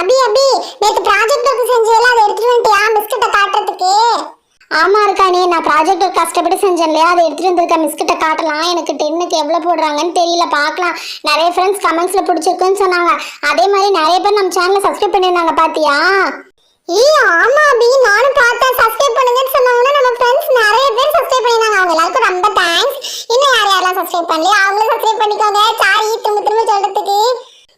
அபி அபி நேத்து project work செஞ்சதுல அதை எடுத்துட்டு வந்துட்டியா? பிஸ்கட்டை காட்டுறதுக்கு. ஆமா இருக்கா நீ நான் ப்ராஜெக்ட் ஒரு கஷ்டப்பட்டு செஞ்சேன் இல்லையா அதை எடுத்துட்டு வந்திருக்க மிஸ்கிட்ட காட்டலாம். எனக்கு டென்னுக்கு எவ்வளோ போடுறாங்கன்னு தெரியல பார்க்கலாம். நிறைய ஃப்ரெண்ட்ஸ் கமெண்ட்ஸ்ல பிடிச்சிருக்குன்னு சொன்னாங்க. அதே மாதிரி நிறைய பேர் நம்ம சேனலை சப்ஸ்கிரைப் பண்ணியிருந்தாங்க பாத்தியா? ஏ ஆமா அபி நானும் பார்த்தேன். சப்ஸ்கிரைப் பண்ணுங்கன்னு சொன்னாங்கன்னா நம்ம ஃப்ரெண்ட்ஸ் நிறைய பேர் சப்ஸ்கிரைப் பண்ணிருந்தாங்க அவங்க எல்லாருக்கும் ரொம்ப தேங்க்ஸ் இன்னும் யார் யாரெல்லாம் சப்ஸ்கிரைப் பண்ணலையா அவங்களும் சப்ஸ்கிரைப் பண்ணிக்கோங்க. சாரி திரும்ப திரும்ப சொல்றதுக்கு.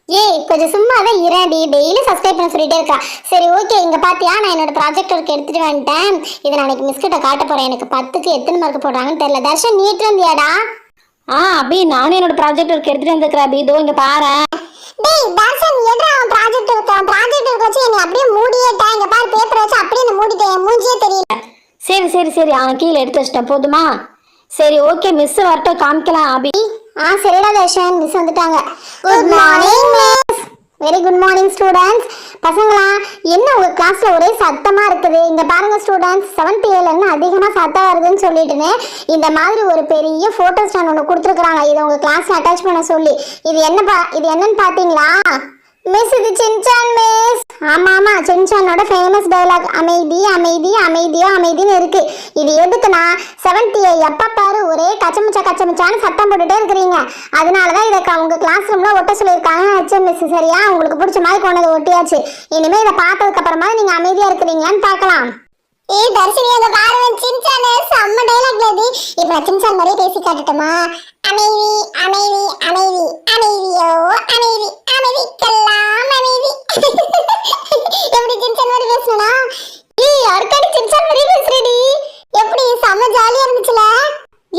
ஏய் கொஞ்சம் சும்மா தான் இரடி. டெய்லி சப்ஸ்கிரைப் பண்ண சொல்லிட்டே இருக்கா. சரி ஓகே இங்க பாத்தியா? நான் என்னோட ப்ராஜெக்ட் ஒர்க் எடுத்துட்டு வந்துட்டேன். இதை நான் இன்னைக்கு மிஸ்கிட்ட காட்ட போறேன். எனக்கு பத்துக்கு எத்தனை மார்க் போடுறாங்கன்னு தெரியல. தர்ஷன் நீட்டு வந்தியாடா? ஆ அபி நானும் என்னோட ப்ராஜெக்ட் ஒர்க் எடுத்துட்டு வந்திருக்கிறேன் அபி. இதோ இங்க பாரு. டேய் தர்ஷன் எட்ரா அவன் ப்ராஜெக்ட் அவன் ப்ராஜெக்ட் இருக்கு வச்சு என்னை அப்படியே மூடியேட்டா இங்க பாரு பேப்பர் வச்சு அப்படியே என்ன மூடிட்டேன். மூஞ்சியே தெரியல. சரி சரி சரி. அவன் கீழே எடுத்து வச்சிட்டேன். போதுமா? சரி ஓகே மிஸ் வரட்டும். காமிக்கலாம் அபி. ஆ சரிடா தர்ஷன். மிஸ் வந்துட்டாங்க. Good morning miss very good morning students பசங்களா என்ன உங்க கிளாஸ்ல ஒரே சத்தமா இருக்குது? இங்கே பாருங்க ஸ்டூடெண்ட்ஸ் செவன்த் ஏலன்னு அதிகமாக அதிகமா சத்தம் வருதுன்னு சொல்லிட்டுன்னு இந்த மாதிரி ஒரு பெரிய போட்டோ ஸ்டாண்ட் ஒன்று கொடுத்துருக்குறாங்க. இதை உங்க கிளாஸில் அட்டாச் பண்ண சொல்லி. இது என்ன பா இது என்னன்னு பாத்தீங்களா மிஸ் இது சின்சான் மிஸ் ஆமா ஆமா. சின்சானோட ஃபேமஸ் டைலாக் அமைதி அமைதி அமைதியோ அமைதின்னு இருக்கு. இது எதுக்குன்னா செவன்த் ஏ எப்ப பாரு ஒரே கச்சமுச்சா கச்சமுச்சான்னு சத்தம் போட்டுட்டே இருக்கிறீங்க. அதனால தான் இதை உங்க கிளாஸ் ரூம்ல ஒட்ட சொல்லியிருக்காங்க. ஹெச்எம் மிஸ் சரியா? உங்களுக்கு பிடிச்ச மாதிரி கொண்டது ஒட்டியாச்சு. இனிமே இதை பார்த்ததுக்கு அப்புறமா நீங்க அமைதியா இருக்கிறீங்களான்னு பார்க்கலாம். ஏய் தர்ஷினி அங்க பாரு சின்சான். செம்ம டைலாக்ல இது. இப்ப நான் சின்சான் மாதிரியே பேசி காட்டட்டுமா? அமைதி அமைதி அமைதி அமைதியோ அமைதி அமைதிக்கெல்லாம் அமைதி. எப்படி சின்சான் மாதிரி பேசணும்னா? ஏய் அர்க்காடி சின்சான் மாதிரி பேசுறடி? எப்படி செம்ம ஜாலியா இருந்துச்சுல?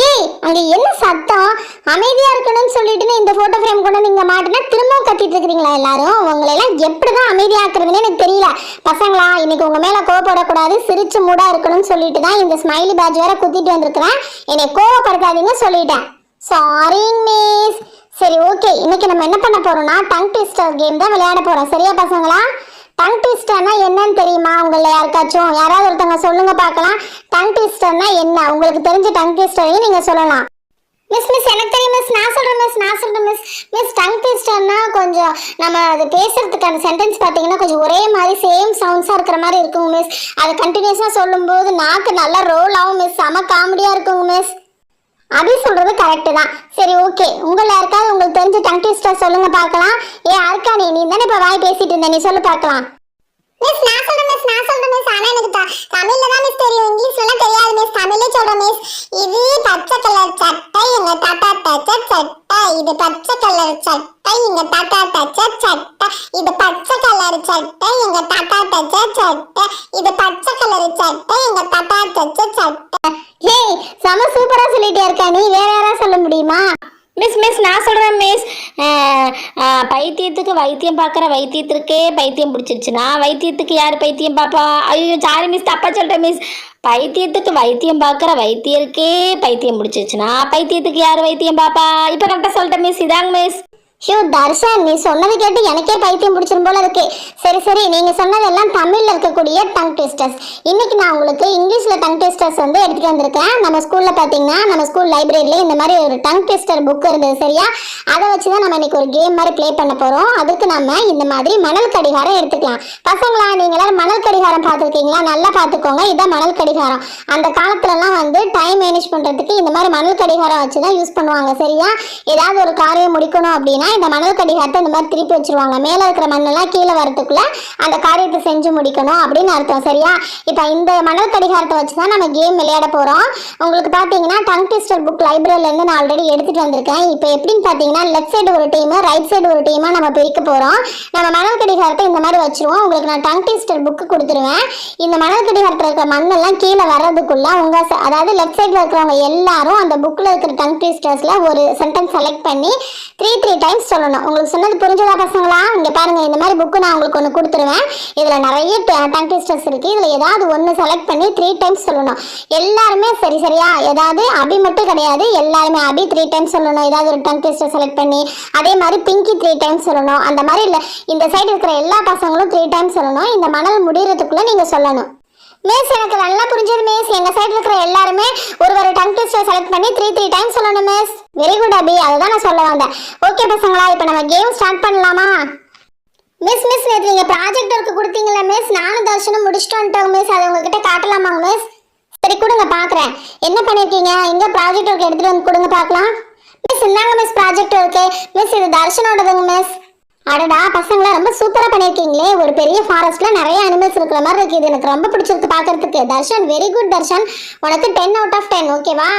ஏய் அங்க என்ன சத்தம்? அமைதியா இருக்கணும்னு சொல்லிட்டு இந்த போட்டோ ஃப்ரேம் கொண்டு வந்து இங்க மாட்டினா திரும்பவும் கத்திட்டு இருக்கிறீங்களா எல்லாரும்? உங்களை எல்லாம் எப்படிதான் அமைதியாக்குறதுன்னு எனக்கு தெரியல. பசங்களா இன்னைக்கு உங்க மேல சிரிச்சு மூடா இருக்கணும்னு சொல்லிட்டு தான் இந்த ஸ்மைலி பேட்ச் வேற குத்திட்டு வந்திருக்கிறேன். என்னை கோவப்படுத்தாதீங்க சொல்லிட்டேன். சாரி மிஸ் சரி ஓகே இன்னைக்கு நம்ம என்ன பண்ண போறோம்னா டங் ட்விஸ்டர் கேம் தான் விளையாட போறோம். சரியா பசங்களா? டங் ட்விஸ்டர்னா என்னன்னு தெரியுமா உங்கள யாருக்காச்சும்? யாராவது ஒருத்தவங்க சொல்லுங்க பார்க்கலாம். டங் ட்விஸ்டர்னா என்ன? உங்களுக்கு தெரிஞ்ச டங் ட்விஸ்டரையும் நீங்க சொல்லலாம். மிஸ் மிஸ் எனக்கு தெரியும் மிஸ் நான் சொல்கிறேன் மிஸ் நான் சொல்கிறேன் மிஸ் மிஸ் டங் ட்விஸ்டர்னா கொஞ்சம் நம்ம அது பேசுகிறதுக்கான சென்டென்ஸ் பார்த்தீங்கன்னா கொஞ்சம் ஒரே மாதிரி சேம் சவுண்ட்ஸாக இருக்கிற மாதிரி இருக்குங்க மிஸ் அது கண்டினியூஸாக சொல்லும்போது நாக்கு நல்லா ரோல் ஆகும் மிஸ் செம காமெடியாக இருக்குங்க மிஸ் அபி சொல்கிறது கரெக்டு தான். சரி ஓகே உங்களை யாருக்காவது உங்களுக்கு தெரிஞ்ச டங் ட்விஸ்டர் சொல்லுங்கள் பார்க்கலாம். ஏ அர்க்கானி நீ தானே இப்போ வாய் பேசிட்டு இருந்த? நீ சொல்லு பார்க்கலாம். மிஸ் நான் சொல்றேன் மிஸ் நான் சொல்றேன் மிஸ் ஆனா எனக்கு தமிழ்ல தான் மிஸ் தெரியும். இங்கிலீஷ்ல எல்லாம் தெரியாது மிஸ் தமிழ்ல சொல்றேன் மிஸ் இது பச்சை கலர் சட்டை எங்க தாத்தா தச்ச சட்டை இது பச்சை கலர் சட்டை எங்க தாத்தா தச்ச சட்டை. இது பச்சை கலர் சட்டை எங்க தாத்தா தச்ச சட்டை. இது பச்சை கலர் சட்டை எங்க தாத்தா தச்ச சட்டை. ஏய் சம சூப்பரா சொல்லிட்டே இருக்க. நீ வேற யாரா சொல்லுங்க. மிஸ் மிஸ் நான் சொல்கிறேன் மிஸ் பைத்தியத்துக்கு வைத்தியம் பார்க்குற வைத்தியத்திற்கே பைத்தியம் பிடிச்சிருச்சுன்னா வைத்தியத்துக்கு யார் பைத்தியம் பார்ப்பா? ஐயோ சாரி மிஸ் தப்பா சொல்கிறேன் மிஸ் பைத்தியத்துக்கு வைத்தியம் பார்க்குற வைத்தியருக்கே பைத்தியம் பிடிச்சிருச்சுன்னா பைத்தியத்துக்கு யார் வைத்தியம் பாப்பா இப்போ கரெக்டாக சொல்லிட்டேன் மிஸ் இதாங்க மிஸ் ஷூ தர்ஷன் நீ சொன்னது கேட்டு எனக்கே பைத்தியம் பிடிச்சிரும் போல இருக்கு. சரி சரி நீங்க சொன்னதெல்லாம் தமிழ்ல இருக்கக்கூடிய டங் ட்விஸ்டர்ஸ் இன்னைக்கு நான் உங்களுக்கு இங்கிலீஷ்ல டங் ட்விஸ்டர்ஸ் வந்து எடுத்துட்டு வந்திருக்கேன். நம்ம ஸ்கூல்ல பாத்தீங்கன்னா நம்ம ஸ்கூல் லைப்ரரியில இந்த மாதிரி ஒரு டங் ட்விஸ்டர் புக் இருந்தது சரியா? அதை வச்சு தான் நம்ம இன்னைக்கு ஒரு கேம் மாதிரி ப்ளே பண்ண போறோம். அதுக்கு நம்ம இந்த மாதிரி மணல் கடிகாரம் எடுத்துக்கலாம். பசங்களா நீங்க எல்லாரும் மணல் கடிகாரம் பார்த்துருக்கீங்களா? நல்லா பார்த்துக்கோங்க. இதான் மணல் கடிகாரம். அந்த காலத்துலலாம் வந்து டைம் மேனேஜ் பண்றதுக்கு இந்த மாதிரி மணல் கடிகாரம் வச்சு தான் யூஸ் பண்ணுவாங்க சரியா? ஏதாவது ஒரு காரியம் முடிக்கணும் அப்படின்னா இந்த மணல் கடிகாரத்தை இந்த மாதிரி திருப்பி வச்சுருவாங்க. மேலே இருக்கிற மண்ணெல்லாம் கீழே வரதுக்குள்ள அந்த காரியத்தை செஞ்சு முடிக்கணும் அப்படின்னு அர்த்தம் சரியா? இப்போ இந்த மணல் கடிகாரத்தை வச்சு தான் நம்ம கேம் விளையாட போகிறோம் உங்களுக்கு பார்த்தீங்கன்னா டங் டிஸ்டர் புக் லைப்ரரியிலேருந்து நான் ஆல்ரெடி எடுத்துகிட்டு வந்திருக்கேன். இப்போ எப்படின்னு பார்த்தீங்கன்னா லெஃப்ட் சைடு ஒரு டீமு ரைட் சைடு ஒரு டீமாக நம்ம பிரிக்க போகிறோம் நம்ம மணல் கடிகாரத்தை இந்த மாதிரி வச்சுருவோம். உங்களுக்கு நான் டங் டிஸ்டர் புக்கு கொடுத்துருவேன். இந்த மணல் கடிகாரத்தில் இருக்கிற மண்ணெல்லாம் கீழே வர்றதுக்குள்ள உங்கள் அதாவது லெஃப்ட் சைடில் இருக்கிற இருக்கிறவங்க எல்லாரும் அந்த புக்கில் இருக்கிற டங் ட்விஸ்டர்ஸில் ஒரு சென்டென்ஸ் செலக்ட் பண்ணி த்ரீ த்ரீ டைம்ஸ் சொல்லணும். உங்களுக்கு சொன்னது புரிஞ்சதா பசங்களா? இங்கே பாருங்க இந்த மாதிரி புக்கு நான் உங்களுக்கு ஒன்று கொடுத்துருவேன். இதில் நிறைய டங் ட்விஸ்டர்ஸ் இருக்குது இதில் ஏதாவது ஒன்று செலக்ட் பண்ணி த்ரீ டைம்ஸ் சொல்லணும். எல்லாருமே சரி சரியா? ஏதாவது அபி மட்டும் கிடையாது. எல்லாருமே அபி த்ரீ டைம்ஸ் சொல்லணும். ஏதாவது ஒரு டங் ட்விஸ்டர் செலக்ட் பண்ணி அதே மாதிரி பிங்கி த்ரீ டைம்ஸ் சொல்லணும். அந்த மாதிரி இல்லை இந்த சைடு இருக்கிற எல்லா பசங்களும் த்ரீ டைம்ஸ் சொல்லணும். இந்த மணல் முடிகிறதுக்குள்ளே நீங்கள் சொல்லணும். மிஸ் எனக்கு நல்லா புரிஞ்சது மிஸ் எங்க சைடு இருக்கிற எல்லாருமே ஒரு ஒரு டங் ட்விஸ்டர் செலக்ட் பண்ணி த்ரீ த்ரீ டைம் சொல்லணும் மிஸ் வெரி குட் அபி. அதுதான் நான் சொல்ல வந்தேன். ஓகே பசங்களா இப்போ நம்ம கேம் ஸ்டார்ட் பண்ணலாமா? மிஸ் மிஸ் நேற்று நீங்கள் ப்ராஜெக்ட் ஒர்க்கு கொடுத்தீங்களா மிஸ் நானும் தர்ஷனும் முடிச்சுட்டு வந்துட்டோம் மிஸ் அதை உங்ககிட்ட காட்டலாமாங்க மிஸ் சரி கொடுங்க பார்க்குறேன் என்ன பண்ணியிருக்கீங்க எங்கே ப்ராஜெக்ட் ஒர்க் எடுத்துகிட்டு வந்து கொடுங்க பார்க்கலாம் மிஸ் இந்தாங்க மிஸ் ப்ராஜெக்ட் ஒர்க்கு மிஸ் இது தர்ஷனோடதுங்க மிஸ் அடடா பசங்களா ரொம்ப சூப்பரா பண்ணிருக்கீங்களே ஒரு பெரிய ஃபாரஸ்ட்ல நிறைய அனிமல்ஸ் இருக்கிற மாதிரி இருக்கு இது எனக்கு ரொம்ப பிடிச்சிருக்கு பாக்குறதுக்கு தர்ஷன் வெரி குட் தர்ஷன். உனக்கு டென் அவுட் ஆஃப் டென் ஓகேவா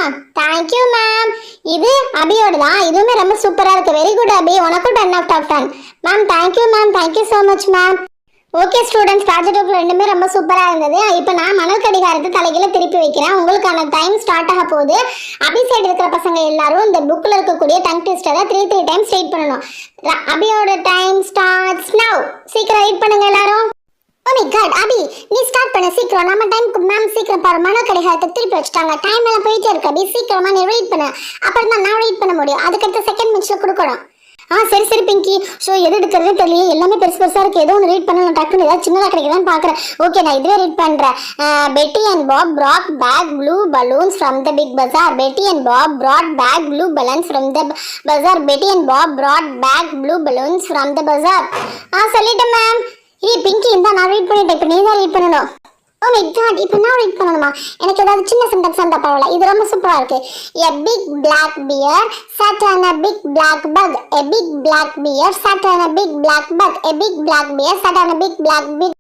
தேங்க்யூ மேம் இது அபியோட தான். இதுவுமே ரொம்ப சூப்பரா இருக்கு. Very good Abhi. உனக்கும் ten out of ten ma'am thank you ma'am thank you so much ma'am okay students project work ரெண்டுமே ரொம்ப சூப்பராக இருந்தது. இப்போ நான் மணல் கடிகாரத்தை தலைகீழ திருப்பி வைக்கிறேன். உங்களுக்கான டைம் ஸ்டார்ட் ஆக போகுது. அபி சைடு இருக்கிற பசங்க எல்லாரும் இந்த புக்கில் இருக்கக்கூடிய டங் டெஸ்ட்டை த்ரீ த்ரீ டைம்ஸ் ரீட் பண்ணணும். அபியோட டைம் ஸ்டார்ட்ஸ் நவ் சீக்கிரம் ரீட் பண்ணுங்க எல்லாரும். Oh ஓ காட் அபி நீ ஸ்டார்ட் பண்ண. சீக்கிரம். நம்ம டைம்க்கு மேம் சீக்கிரம் பாரு. மணல் கடிகாரத்தை திருப்பி வச்சுட்டாங்க. டைம் எல்லாம் போயிட்டே இருக்கு. அபி சீக்கிரமா நீ ரீட் பண்ணு. அப்புறம் தான் நான் ரீட் பண்ண முடியும். அதுக்கடுத்து செகண்ட் மினிட்ஸ்ல கொடுக்கணும். ஆ சரி சரி பிங்கி. ஸோ எது எடுக்கிறதே தெரியல எல்லாமே பெருசு பெருசாக இருக்குது ஏதோ ஒன்று ரீட் பண்ணணும். டக்குன்னு ஏதாவது சின்னதாக கிடைக்குதான்னு பார்க்குறேன் ஓகே நான் இதுவே ரீட் பண்ணுறேன் Betty and Bob brought back blue balloons from the big bazaar Betty and Bob brought back blue balloons from the bazaar Betty and Bob brought back blue balloons from the bazaar ஆ சொல்லிட்டேன் ma'am ஏய் பிங்கி இந்த நான் read பண்ணிட்டேன். இப்போ நீ தான் read பண்ணணும். Oh my God இப்போ நான் ரீட் பண்ணணுமா எனக்கு ஏதாவது சின்ன சென்டென்ஸ் வந்தால் பரவாயில்ல இது ரொம்ப சூப்பராக இருக்குது a big black bear sat and a big black bug a big black bear sat and a big black bug a big black bear sat and a big black big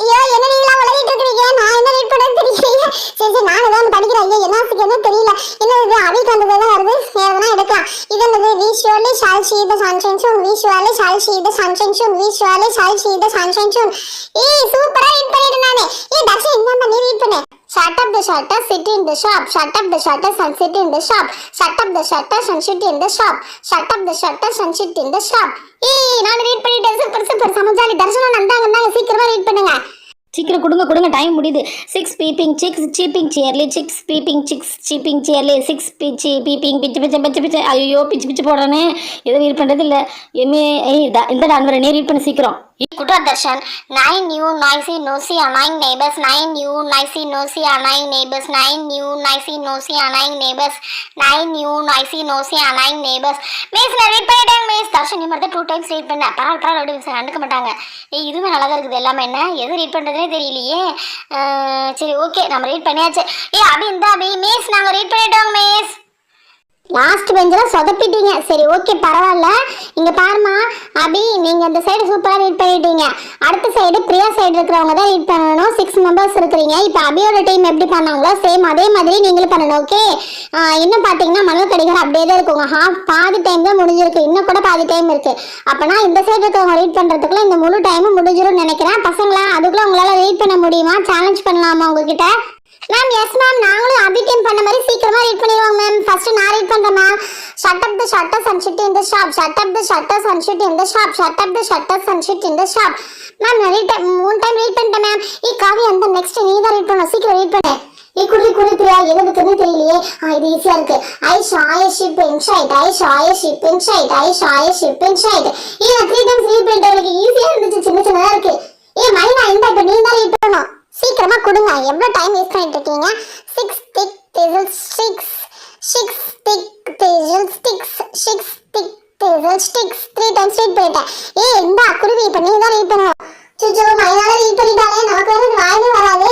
ஐயோ என்ன நீங்களா உலகிட்டு இருக்கீங்க நான் என்ன ரீட் பண்ண தெரியல சரி சரி நான் தான் படிக்கிறேன். ஐயோ என்ன என்ன தெரியல. என்ன இது? அவிக்கு வந்தது தான் வருது? எதனா எடுக்கலாம். இது என்னது? We surely shall see the sunshine soon we surely shall see the sunshine soon we surely shall see the sunshine soon ஏய் சூப்பரா ரீட் பண்ணிட்டு நானே. ஏய் தர்ஷன் என்ன நீ ரீட் பண்ணு? Shut up the shutter sit in the shop. Shut up the shutters and sit in the shop. Shut up the shutters and sit in the shop. Shut up the shutters and sit in the shop. ஏய் நான் read பண்ணிட்டேன் super super சமஜாலி தர்ஷனம் நந்தாங்க நந்தாங்க. சீக்கிரமா read பண்ணுங்க. சீக்கிரம் கொடுங்க கொடுங்க. Time முடியுது. Six peeping six cheeping cheerly six peeping six cheeping cheerly six பிச்சி பீப்பிங் பிச்சு பிச்சு பிச்சு பிச்சு ஐயோ பிச்சு பிச்சு போடுறேனே. எதுவும் ரீட் பண்ணுறது இல்லை எம்ஏ ஏய் இந்த டான்வரை நீ ரீட் பண்ண சீக்கிரம். Good Darshan. Nine new noisy nosy annoying neighbors. Nine new noisy nosy annoying neighbors. Nine new noisy nosy annoying neighbors. Nine new noisy nosy annoying neighbors. Miss நான் ரீட் பண்ணிட்டேன் miss Darshan நீ மட்டும் two times read பண்ண பரவாயில்ல பரவாயில்ல miss கண்டுக்க மாட்டாங்க ஏய் இதுவுமே நல்லா தான் இருக்குது எல்லாமே என்ன எது ரீட் பண்ணுறதுனே தெரியலையே அஹ், சரி ஓகே நம்ம ரீட் பண்ணியாச்சு ஏய் அபி இந்த அபி மிஸ் நாங்கள் ரீட் பண்ணிட்டோம் மிஸ் லாஸ்ட் பெஞ்சில் சொதப்பிட்டீங்க. சரி ஓகே பரவாயில்ல. இங்கே பாருமா அபி நீங்கள் இந்த சைடு சூப்பராக ரீட் பண்ணிட்டீங்க. அடுத்த சைடு பிரியா சைடு இருக்கிறவங்க தான் ரீட் பண்ணணும். சிக்ஸ் மெம்பர்ஸ் இருக்கிறீங்க. இப்போ அபியோட டீம் எப்படி பண்ணாங்களோ சேம் அதே மாதிரி நீங்களும் பண்ணணும் ஓகே இன்னும் பார்த்தீங்கன்னா மனு கடிகாரம் அப்படியே தான் இருக்குங்க ஹாஃப் பாதி டைம் தான் முடிஞ்சிருக்கு. இன்னும் கூட பாதி டைம் இருக்குது அப்போனா இந்த சைடு இருக்கிறவங்க ரீட் பண்ணுறதுக்குள்ள இந்த முழு டைமும் முடிஞ்சிரும்னு நினைக்கிறேன். பசங்களா அதுக்குள்ளே உங்களால் ரீட் பண்ண முடியுமா? சேலஞ்ச் பண்ணலாமா உங்ககிட்ட? மேம் எஸ் மேம் நாங்களும் அபி டீம் பண்ண மாதிரி சீக்கிரமா ரீட் பண்ணிடுவோம். ஃபர்ஸ்ட் நான் ரீட் பண்றேன் ma'am shut up the shutters and sit in shop shut up the shutters and sit in shop shut up the shutters and sit in shop ma'am நான் read மூணு time read பண்ணிட்டேன் ma'am ஈ காவி அந்த next நீ தான் read பண்ணணும். சீக்கிரம் ரீட் பண்ணு. ஏ குடி குடி பிரியா எது தெரியலையே? ஆ இது ஈஸியா இருக்கு. I saw a ship in sight I saw a ship in sight I saw a ship in sight ஏ நான் த்ரீ டைம்ஸ் ரீட் பண்ணிட்டேன். எனக்கு ஈஸியா இருந்துச்சு. சின்ன சின்னதா இருக்கு. ஏ மைனா இந்த இப்போ நீ தான் ரீட் பண்ணணும். சீக்கிரமா கொடுங்க. எவ்வளவு டைம் வேஸ்ட் பண்ணிட்டு இருக்கீங்க? Six thick six six thick tassel sticks six thick tassel sticks three times read பண்ணிட்டேன் ஏ இந்த குருவி இப்போ நீ தான் ரீட் பண்ணுவோம் சுச்சோ மைனால ரீட் பண்ணிட்டாலே நமக்கு வேற இது வாயிலே வராது.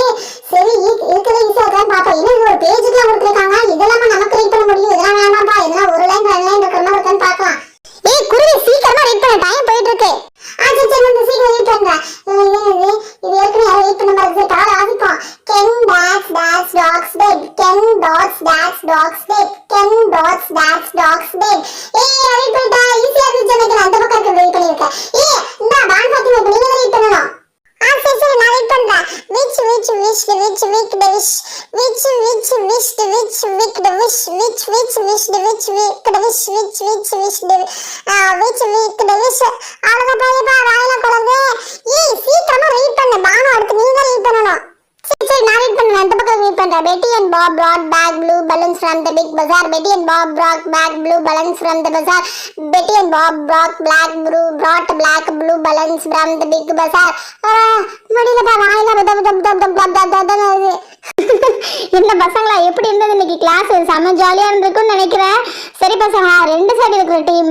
டாட்ஸ் டாக்ஸ் பெட் ஏய் நான் ரீட் பண்ணிட்டா ஈஸியா இருந்துச்சு நினைக்கிறேன் அந்த பக்கம் இருக்க ரீட் பண்ணிருக்கேன் ஏய் இந்த டான் ஃபாத்திமா இப்போ நீங்க ரீட் பண்ணணும்? ஆ சரி சரி நான் ரீட் பண்றேன். Which which which which wig the wish which which which the which wig the wish which which which the which wig the wish which which which the which wig the wish அவ்வளோதான் பாயப்பா. வாயில குழந்தை ஏய் சீக்கிரமா read பண்ணு பானு அடுத்து நீ தான் ரீட் பண்ணணும் சரி சரி நான் ரீட் பண்ணுவேன் அந்த Betty and Bob brought back blue balloons from the big bazaar. Betty and Bob brought back blue balloons from the bazaar. Betty and Bob brought black blue brought black blue balloons from the big bazaar முடியலப்பா வாயில பத பத பத பத பத பத என்ன பசங்களா எப்படி இருந்தது இன்னைக்கு கிளாஸ் செம ஜாலியா இருந்திருக்கும்னு நினைக்கிறேன் சரி பசங்க ரெண்டு சைடு இருக்கிற டீம்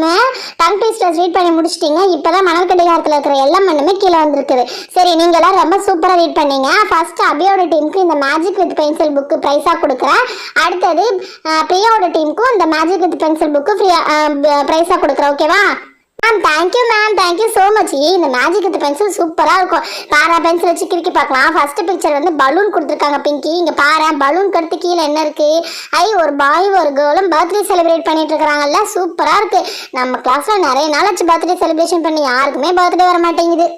டங் ட்விஸ்டர்ஸ் ரீட் பண்ணி முடிச்சிட்டீங்க. இப்போதான் மணல் கடிகாரத்தில் இருக்கிற எல்லா மண்ணுமே கீழே வந்திருக்குது. சரி நீங்களாம் ரொம்ப சூப்பராக ரீட் பண்ணீங்க. ஃபர்ஸ்ட் அபியோட டீமுக்கு இந்த மேஜிக் வித் பென்சில் புக்கு ப்ரைஸாக கொடுக்குறேன். அடுத்தது பிரியாவோட டீமுக்கும் இந்த மேஜிக் வித் பென்சில் புக்கு ஃப்ரீயாக ப்ரைஸாக கொடுக்குறேன். ஓகேவா ma'am thank you ma'am thank so much இந்த மேஜிக் வித் பென்சில் சூப்பராக இருக்கும். பாரா பென்சில் வச்சு கிறுக்கி பார்க்கலாம். ஃபர்ஸ்ட் பிக்சர் வந்து பலூன் கொடுத்துருக்காங்க பிங்கி இங்கே பாரு பலூன் கடுத்து கீழே என்ன இருக்கு? ஐ ஒரு பாய் ஒரு கேர்ளும் பர்த்டே செலிப்ரேட் பண்ணிட்டு இருக்காங்கல்ல சூப்பராக இருக்கு. நம்ம கிளாஸ்ல நிறைய நாளாச்சு பர்த்டே செலிப்ரேஷன் பண்ணி. யாருக்குமே பர்த்டே வர மாட்டேங்குது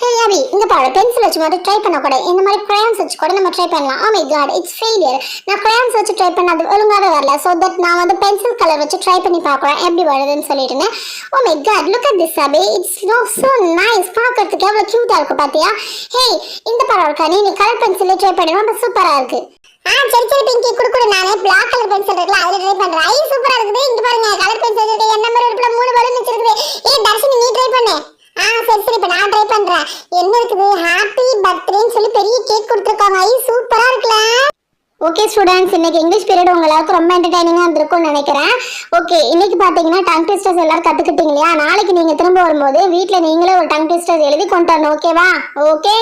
ஹே அபி இந்த பாரு பென்சில் வச்சு மட்டும் ட்ரை கூட இந்த மாதிரி crayons வச்சு கூட நம்ம ட்ரை பண்ணலாம். Oh காட் இட்ஸ் ஃபெயிலியர் நான் crayons வச்சு ட்ரை பண்ணது ஒழுங்காக வரல. ஸோ தட் நான் வந்து பென்சில் கலர் வச்சு ட்ரை பண்ணி பார்க்குறேன். எப்படி வருதுன்னு சொல்லிட்டு இருந்தேன் oh my god look Abhi it's no so nice பார்க்கறதுக்கு எவ்வளோ க்யூட்டாக இருக்கு பார்த்தியா ஹே இந்த படம் இருக்கா? நீ கலர் பென்சிலே ட்ரை பண்ணி. ரொம்ப சூப்பராக இருக்கு. ஆ சரி சரி பிங்கி குடு குடு நானே. பிளாக் கலர் பென்சில் இருக்குல்ல அதில் ட்ரை பண்றேன். ஐ சூப்பரா இருக்குது. இங்கே பாருங்க கலர் பென்சில் என்ன மாதிரி இருக்குல மூணு பலூன் வச்சிருக்குது ஏய் தர்ஷினி நீ ட்ரை பண்ணு ஆ சரி சரி இப்ப நான் ட்ரை பண்றேன் என்ன இருக்குது? ஹாப்பி பர்த்டேன்னு சொல்லி பெரிய கேக் கொடுத்துருக்காங்க. ஐ சூப்பரா இருக்குல்ல? ஓகே ஸ்டூடெண்ட்ஸ் இன்னைக்கு இங்கிலீஷ் பீரியட் உங்க எல்லாருக்கும் ரொம்ப என்டர்டைனிங்காக இருந்திருக்கும்னு நினைக்கிறேன். ஓகே இன்னைக்கு பார்த்தீங்கன்னா டங் ட்விஸ்டர்ஸ் எல்லாரும் கற்றுக்கிட்டீங்க இல்லையா? நாளைக்கு நீங்கள் திரும்ப வரும்போது வீட்டில் நீங்களே ஒரு டங் ட்விஸ்டர்ஸ் எழுதி கொண்டு வரணும். ஓகேவா ஓகே